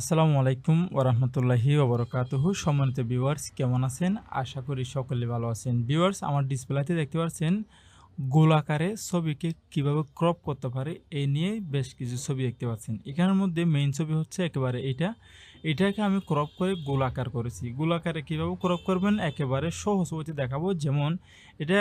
আসসালামু আলাইকুম ওরহমতুল্লাহি ওবরকাতুহু সম্মানিত ভিউয়ার্স কেমন আছেন? আশা করি সকলে ভালো আছেন। ভিউয়ার্স আমার ডিসপ্লেতে দেখতে পাচ্ছেন গোলাকারে ছবিকে কীভাবে ক্রপ করতে পারে, এই নিয়ে বেশ কিছু ছবি দেখতে পাচ্ছেন। এখানের মধ্যে মেইন ছবি হচ্ছে একেবারে এটা এটাকে আমি ক্রপ করে গোলাকার করেছি। গোলাকারে কীভাবে ক্রপ করবেন? একেবারে সহজ হতে দেখাবো। যেমন এটা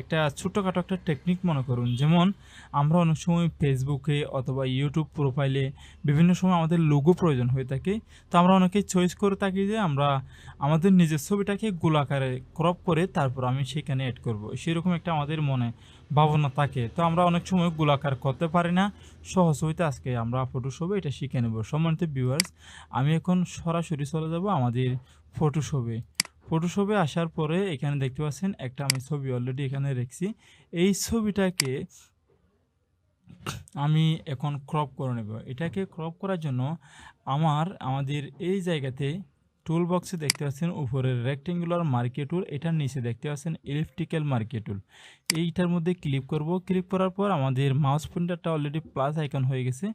একটা ছোটোখাটো একটা টেকনিক মনে করুন। যেমন আমরা অনেক সময় ফেসবুকে অথবা ইউটিউব প্রোফাইলে বিভিন্ন সময় আমাদের লোগো প্রয়োজন হয়ে থাকে। তো আমরা অনেকেই চয়েস করে থাকি যে আমরা আমাদের নিজের ছবিটাকে গোলাকারে ক্রপ করে তারপর আমি সেখানে অ্যাড করব। সেরকম একটা আমাদের মনে ভাবনা থাকে। তো আমরা অনেক সময় গোলাকার করতে পারি না। সহজ হইতে আজকে আমরা ফটোশপে এটা শিখে নেব। সম্মানিত ভিউয়ার্স আমি এখন সরাসরি চলে যাব আমাদের ফটোশপে ফটোশপে আসার পরে এখানে দেখতে পাচ্ছেন একটা আমি ছবি অলরেডি এখানে রেখেছি। এই ছবিটাকে আমি এখন ক্রপ করে নেব। এটাকে ক্রপ করার জন্য আমার, আমাদের এই জায়গাতে টুল বক্সে দেখতে পাচ্ছেন উপরে রেক্টেঙ্গুলার মার্কে টুল এটার নিচে দেখতে পাচ্ছেন ইলেকট্রিক্যাল মার্কে টুল এইটার মধ্যে ক্লিক করব ক্লিক করার পর আমাদের মাউস পয়েন্টারটা অলরেডি প্লাস আইকন হয়ে গেছে।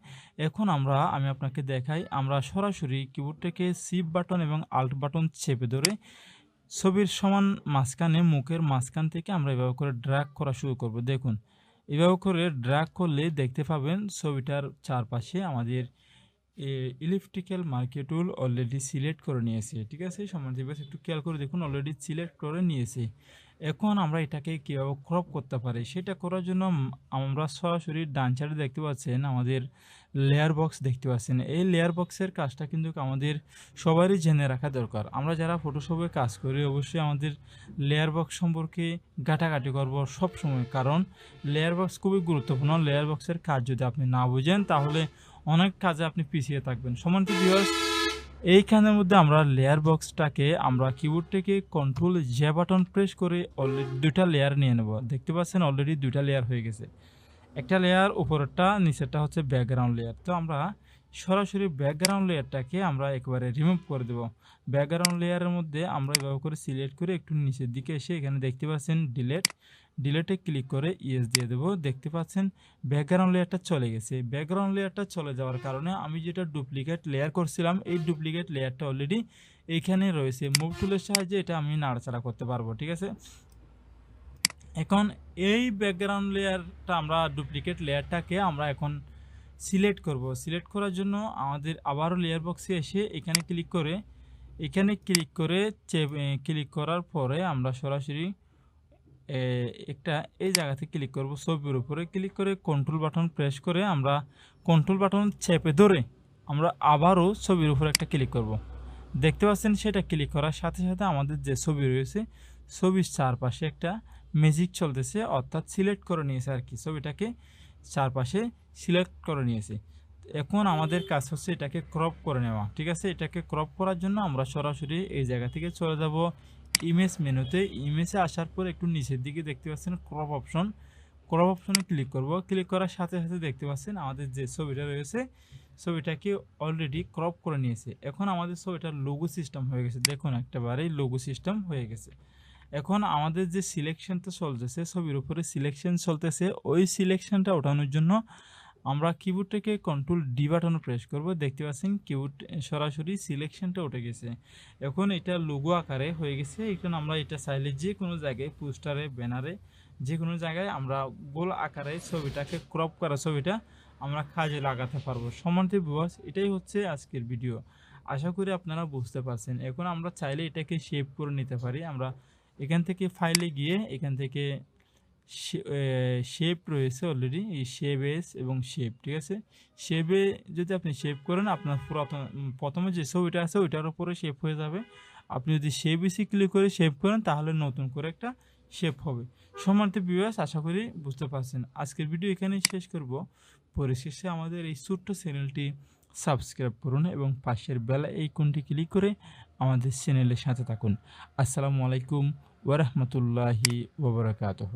এখন আমরা, আমি আপনাকে দেখাই, আমরা সরাসরি কিবোর্ডটাকে সিপ বাটন এবং আল্ট বাটন চেপে ধরে ছবির সমান মাঝখানে, মুখের মাঝখান থেকে আমরা এভাবে করে ড্র্যাগ করা শুরু করব। দেখুন, এভাবে করে ড্র্যাগ করলে দেখতে পাবেন ছবিটার চারপাশে আমাদের electrical market tool already select করে নিয়েছে, ঠিক আছে? সমান দিবস একটু খেয়াল করে দেখুন অলরেডি সিলেক্ট করে নিয়েছে। এখন আমরা এটাকে কীভাবে ক্রপ করতে পারি? সেটা করার জন্য আমরা সরাসরি ডান সাইডে দেখতে পাচ্ছেন, আমাদের লেয়ার বক্স দেখতে পাচ্ছেন। এই লেয়ার বক্সের কাজটা কিন্তু আমাদের সবারই জেনে রাখা দরকার। আমরা যারা ফটোশপে কাজ করি, অবশ্যই আমাদের লেয়ার বক্স সম্পর্কে ঘাটাঘাটি করব সব সময় কারণ লেয়ার বক্স খুবই গুরুত্বপূর্ণ। লেয়ার বক্সের কাজ যদি আপনি না বুঝেন, তাহলে অনেক কাজে আপনি পিছিয়ে থাকবেন। সমানটি ভিউয়ার্স এইখানের মধ্যে আমরা লেয়ার বক্সটাকে আমরা কিবোর্ড থেকে কন্ট্রোল জে বাটন প্রেস করে অলরেডি দুইটা লেয়ার নিয়ে নেব। দেখতে পাচ্ছেন অলরেডি দুইটা লেয়ার হয়ে গেছে। একটা লেয়ার উপরেরটা, নিচেরটা হচ্ছে ব্যাকগ্রাউন্ড লেয়ার তো আমরা সরাসরি ব্যাকগ্রাউন্ড লেয়ারটাকে আমরা একেবারে রিমুভ করে দেব। ব্যাকগ্রাউন্ড লেয়ারের মধ্যে আমরা এভাবে করে সিলেক্ট করে একটু নিচের দিকে এসে এখানে দেখতে পাচ্ছেন ডিলেট ডিলেটে ক্লিক করে ইয়েস দিয়ে দেবো। দেখতে পাচ্ছেন ব্যাকগ্রাউন্ড লেয়ারটা চলে গেছে। ব্যাকগ্রাউন্ড লেয়ারটা চলে যাওয়ার কারণে আমি যেটা ডুপ্লিকেট লেয়ার করছিলাম, এই ডুপ্লিকেট লেয়ারটা অলরেডি এইখানে রয়েছে। মুভ টুলের সাহায্যে এটা আমি নাড়াচাড়া করতে পারব, ঠিক আছে? এখন এই ব্যাকগ্রাউন্ড লেয়ারটা আমরা ডুপ্লিকেট লেয়ারটাকে আমরা এখন সিলেক্ট করব। সিলেক্ট করার জন্য আমাদের আবারও লেয়ার বক্সে এসে এখানে ক্লিক করে, এখানে ক্লিক করে ক্লিক করার পরে আমরা সরাসরি একটা এই জায়গাতে ক্লিক করব ছবির উপরে। ক্লিক করে কন্ট্রোল বাটন প্রেস করে আমরা কন্ট্রোল বাটন চেপে ধরে আমরা আবারও ছবির উপরে একটা ক্লিক করব। দেখতে পাচ্ছেন সেটা ক্লিক করার সাথে সাথে আমাদের যে ছবি রয়েছে, ছবির চারপাশে একটা ম্যাজিক চলতেছে, অর্থাৎ সিলেক্ট করে নিয়েছে আর কি। ছবিটাকে চারপাশে সিলেক্ট করে নিয়েছে। এখন আমাদের কাজ হচ্ছে এটাকে ক্রপ করে নেওয়া, ঠিক আছে? এটাকে ক্রপ করার জন্য আমরা সরাসরি এই জায়গা থেকে চলে যাব। ইমেজ মেনুতে ইমেজে আসার পর একটু নিচের দিকে দেখতে পাচ্ছেন ক্রপ অপশন ক্রপ অপশনে ক্লিক করব। ক্লিক করার সাথে সাথে দেখতে পাচ্ছেন আমাদের যে ছবিটা রয়েছে, ছবিটাকে অলরেডি ক্রপ করে নিয়েছে। এখন আমাদের ছবিটার লোগো সিস্টেম হয়ে গেছে। দেখুন, একটাবারেই লোগো সিস্টেম হয়ে গেছে। এখন আমাদের যে সিলেকশনটা চলতেছে, ছবির উপরে সিলেকশন চলতেছে, ওই সিলেকশনটা ওঠানোর জন্য আমরা কিবোর্ডটাকে কন্ট্রোল ডি বাটন প্রেস করব। দেখতে পাচ্ছেন কিবোর্ড সরাসরি সিলেকশনটা উঠে গেছে। এখন এটা লোগো আকারে হয়ে গেছে। এখন আমরা এটা চাইলে যে কোনো জায়গায় পোস্টারে ব্যানারে যে কোনো জায়গায় আমরা গোল আকারে ছবিটাকে ক্রপ করা ছবিটা আমরা কাজে লাগাতে পারব। সমান্তি বিবাস এটাই হচ্ছে আজকের ভিডিও আশা করি আপনারা বুঝতে পারছেন। এখন আমরা চাইলে এটাকে শেপ করে নিতে পারি। আমরা এখান থেকে ফাইলে গিয়ে এখান থেকে শেপ রয়েছে অলরেডি এই শেপ এস এবং শেপ ঠিক আছে? শেপে যদি আপনি শেপ করেন, আপনার পুরাতন প্রথমে যে ছবিটা আছে, ওইটার উপরে শেপ হয়ে যাবে। আপনি যদি শেপ এসে ক্লিক করে শেপ করেন, তাহলে নতুন করে একটা শেপ হবে। সমান্ত বিবাস আশা করি বুঝতে পারছেন। আজকের ভিডিও এখানেই শেষ করব। পরিশেষে আমাদের এই ছোট্ট চ্যানেলটি সাবস্ক্রাইব করুন এবং পাশের বেলা এই কোনটি ক্লিক করে আমাদের চ্যানেলের সাথে থাকুন। আসসালামু আলাইকুম। ওরহমতুল্লাহি ওবরাকাতহ